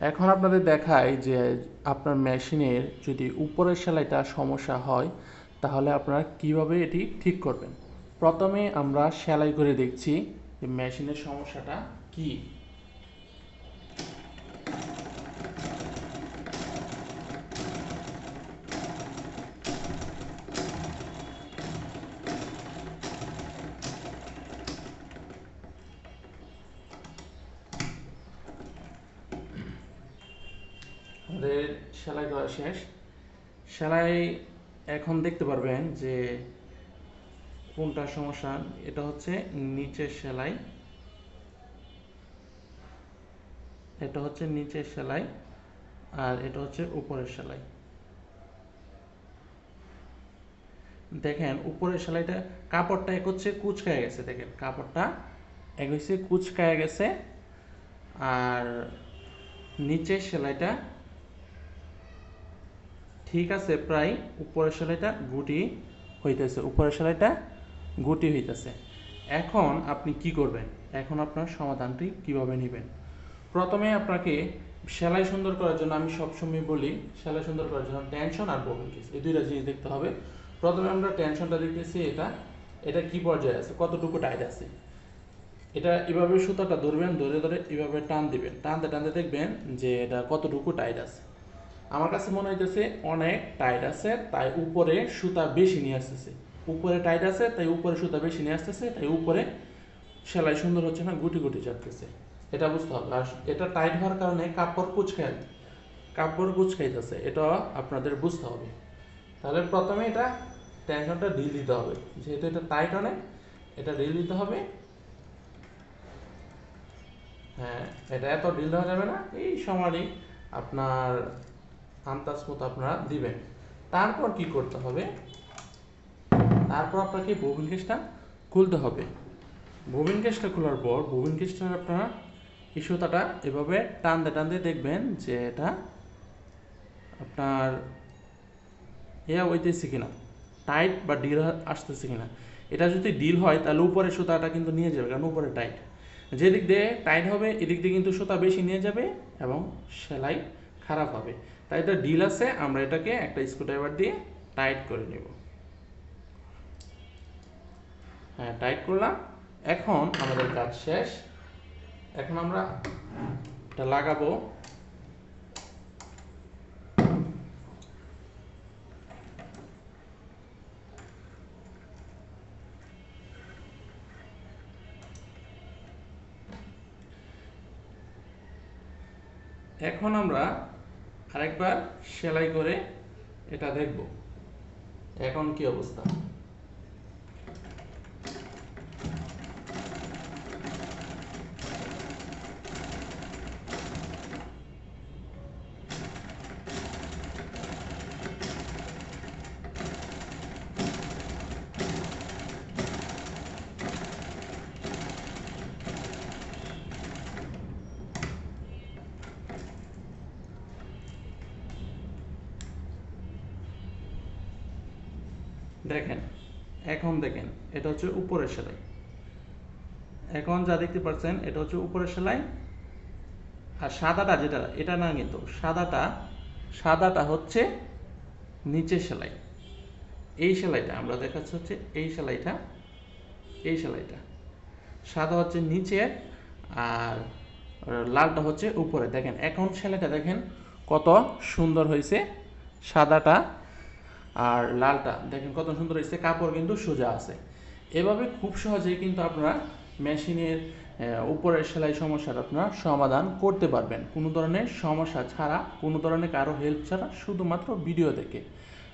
এখন আপনাদের দেখাই যে আপনার মেশিনের যদি উপরের সেলাইটা সমস্যা হয়, তাহলে আপনারা কীভাবে এটি ঠিক করবেন? প্রথমে আমরা সেলাই করে দেখছি যে মেশিনের সমস্যাটা কি। আমাদের সেলাই করা শেষ। সেলাই এখন দেখতে পারবেন যে কোনটা সমস্যা, এটা হচ্ছে নিচের সেলাই। এটা হচ্ছে নিচের সেলাই আর এটা হচ্ছে উপরের সেলাই। দেখেন, উপরের সেলাইটা কাপড়টা এক হচ্ছে কুচকায় গেছে, দেখেন কাপড়টা এক হচ্ছে কুচকায় গেছে আর নিচের সেলাইটা ঠিক আছে, প্রায় উপরের সেলাইটা গুটি হইতেছে, উপরের সেলাইটা গুটি হইতেছে। এখন আপনি কি করবেন? এখন আপনার সমাধানটি কীভাবে নেবেন? প্রথমে আপনাকে সেলাই সুন্দর করার জন্য আমি সবসময় বলি, সেলাই সুন্দর করার জন্য টেনশন আর ববিন কেস এই দুইটা জিনিস দেখতে হবে। প্রথমে আমরা টেনশনটা দেখতেছি, এটা এটা কি পর্যায়ে আছে, কতটুকু টাইট আছে। এটা এভাবে সুতাটা ধরবেন, ধরে ধরে এভাবে টান দিবেন। টানতে টানতে দেখবেন যে এটা কতটুকু টাইট আছে। আমার কাছে মনে হইতেছে অনেক টাইট আছে, তাই উপরে সুতা বেশি নিয়ে আসতেছে। উপরে টাইট আছে, তাই উপরে সুতা বেশি নিয়ে আসতেছে, তাই উপরে সেলাই সুন্দর হচ্ছে না, গুটি গুটি চাপতেছে। এটা বুঝতে হবে। আর এটা টাইট হওয়ার কারণে কাপড় কুচকায় কাপড় কুচকাইতেছে, এটা আপনাদের বুঝতে হবে। তাহলে প্রথমে এটা টেনশনটা ঢিল দিতে হবে। যেহেতু এটা টাইট অনেক, এটা ঢিল দিতে হবে। হ্যাঁ এটা এত ঢিল দেওয়া যাবে না। এই সমানই আপনার আন্দাজ মতো আপনারা দিবেন। তারপর কি করতে হবে? তারপর আপনাকে ববিন কেসটা খুলতে হবে। ববিন কেসটা খোলার পর ববিন কেসটা আপনারা এই এভাবে টানতে টানতে দেখবেন যে এটা আপনার ইয়া হইতেছে কিনা, টাইট বা ডিল আসতেছে কিনা। এটা যদি ডিল হয় তাহলে উপরে সুতাটা কিন্তু নিয়ে যাবে, কারণ উপরে টাইট। যেদিক দিয়ে টাইট হবে, এদিক দিয়ে কিন্তু সুতা বেশি নিয়ে যাবে এবং সেলাই খারাপ হবে। তাই এটা ডিল আছে, আমরা এটাকে একটা স্ক্রুড্রাইভার দিয়ে টাইট করে নেব। হ্যাঁ টাইট করলাম। এখন আমাদের কাজ শেষ। এখন আমরা এটা লাগাবো। এখন আমরা আরেকবার সেলাই করে এটা দেখব। এখন কি অবস্থা? দেখেন, এখন দেখেন, এটা হচ্ছে উপরের সেলাই। এখন যা দেখতে পাচ্ছেন, এটা হচ্ছে উপরের সেলাই, আর সাদাটা যেটা, এটা না কিন্তু, সাদাটা সাদাটা হচ্ছে নিচের সেলাই। এই সেলাইটা আমরা দেখাচ্ছি হচ্ছে এই সেলাইটা এই সেলাইটা। সাদা হচ্ছে নিচে আর লালটা হচ্ছে উপরে। দেখেন, এখন সেলাইটা দেখেন কত সুন্দর হয়েছে, সাদাটা আর লালটা, দেখেন কত সুন্দর হয়েছে, কাপড় কিন্তু সোজা আছে। এভাবে খুব সহজেই কিন্তু আপনারা মেশিনের উপরের সেলাই সমস্যার আপনারা সমাধান করতে পারবেন। কোনো ধরনের সমস্যা ছাড়া, কোনো ধরনের কারও হেল্প ছাড়া শুধুমাত্র ভিডিও দেখে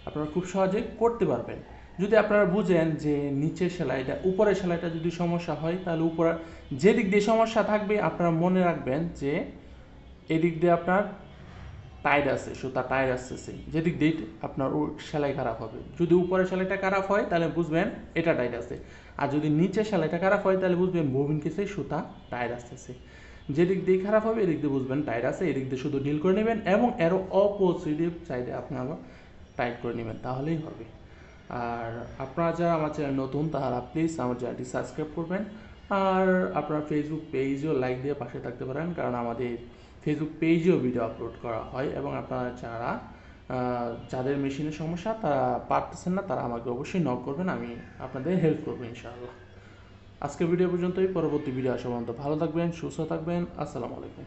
আপনারা খুব সহজে করতে পারবেন। যদি আপনারা বুঝেন যে নিচের সেলাইটা, উপরের সেলাইটা যদি সমস্যা হয়, তাহলে উপরে যে দিক দিয়ে সমস্যা থাকবে, আপনারা মনে রাখবেন যে এদিক দিয়ে আপনার টাইট আছে, সুতা টাইট আসতেছে যেদিক দিয়ে আপনার সেলাই খারাপ হবে। যদি উপরে সেলাইটা খারাপ হয়, তাহলে বুঝবেন এটা টাইট আছে। আর যদি নিচে সেলাইটা খারাপ হয়, তাহলে বুঝবেন ববিন কেসে সুতা টাইট আসতেছে যেদিক দিয়ে খারাপ হবে, এদিক দিয়ে বুঝবেন টাইট আছে, এদিক দিয়ে শুধু ডিল করে নেবেন এবং এরও অপোজিটিভ সাইডে আপনারা টাইট করে নেবেন, তাহলেই হবে। আর আপনারা যারা আমার চ্যানেল নতুন, তারা প্লিজ আমার চ্যানেলটি সাবস্ক্রাইব করবেন। আর আপনার ফেসবুক পেজও লাইক দিয়ে পাশে থাকতে পারেন, কারণ আমাদের ফেসবুক পেজেও ভিডিও আপলোড করা হয় এবং আপনারা যারা যাদের মেশিনের সমস্যা, তারা পারতেছেন না, তারা আমাকে অবশ্যই নক করবেন, আমি আপনাদের হেল্প করব, ইনশাআল্লাহ। আজকের ভিডিও পর্যন্তই, পরবর্তী ভিডিও আসা পর্যন্ত ভালো থাকবেন, সুস্থ থাকবেন, আসসালামু আলাইকুম।